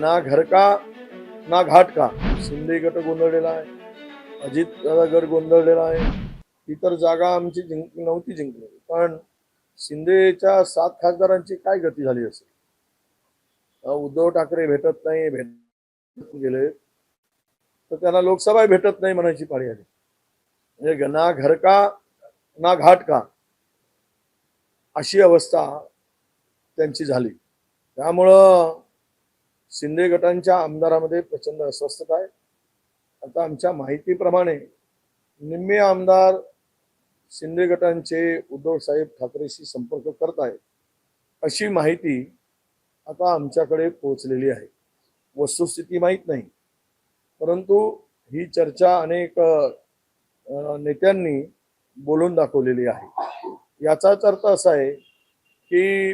ना घर का ना घाट का? शिंदे गट गोंधळलेला आहे. अजित दादा गट गोंधळलेला आहे. इतर जागा आमची जिंक नव्हती जिंकली. पण शिंदेच्या सात खासदारांची काय गती झाली असेल? उद्धव ठाकरे भेटत नाही भेट गेले. तर त्यांना लोकसभा भेटत नाही म्हणायची पाळी आली. म्हणजे ना घर का ना घाट का? अशी अवस्था त्यांची झाली. त्यामुळं शिंदे गटांच्या आमदारामध्ये प्रचंड अस्वस्थता आहे. आता आमच्या माहितीप्रमाणे निम्मे आमदार शिंदे गटांचे उद्धव साहेब ठाकरेशी संपर्क करत आहेत. अशी माहिती आता आमच्याकडे पोहोचलेली आहे. वस्तुस्थिती माहीत नाही. परंतु ही चर्चा अनेक नेत्यांनी बोलून दाखवलेली आहे. याचाच अर्थ असा आहे की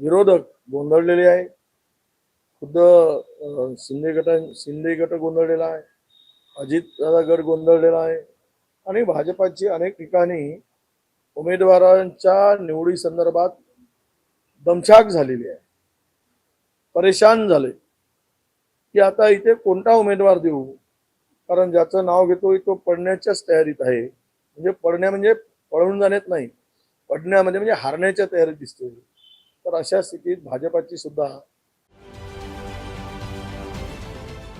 विरोधक गोंधळलेले आहे खुद्द शिंदे गट शिंदे गट गोंधळलेला आहे. अजित दादा गट गोंधळलेला आहे. आणि भाजपाची अनेक ठिकाणी उमेदवारांच्या निवडी संदर्भात दमछाक झालेली आहे. परेशान झाले. की आता इथे कोणता उमेदवार देऊ? कारण ज्याचं नाव घेतोय तो पडण्याच्याच तयारीत आहे. म्हणजे पडण्या म्हणजे पळून जाण्यात नाही. पडण्यामध्ये म्हणजे, म्हणजे हारण्याच्या तयारीत दिसतोय. तर अशा स्थितीत भाजपाची सुद्धा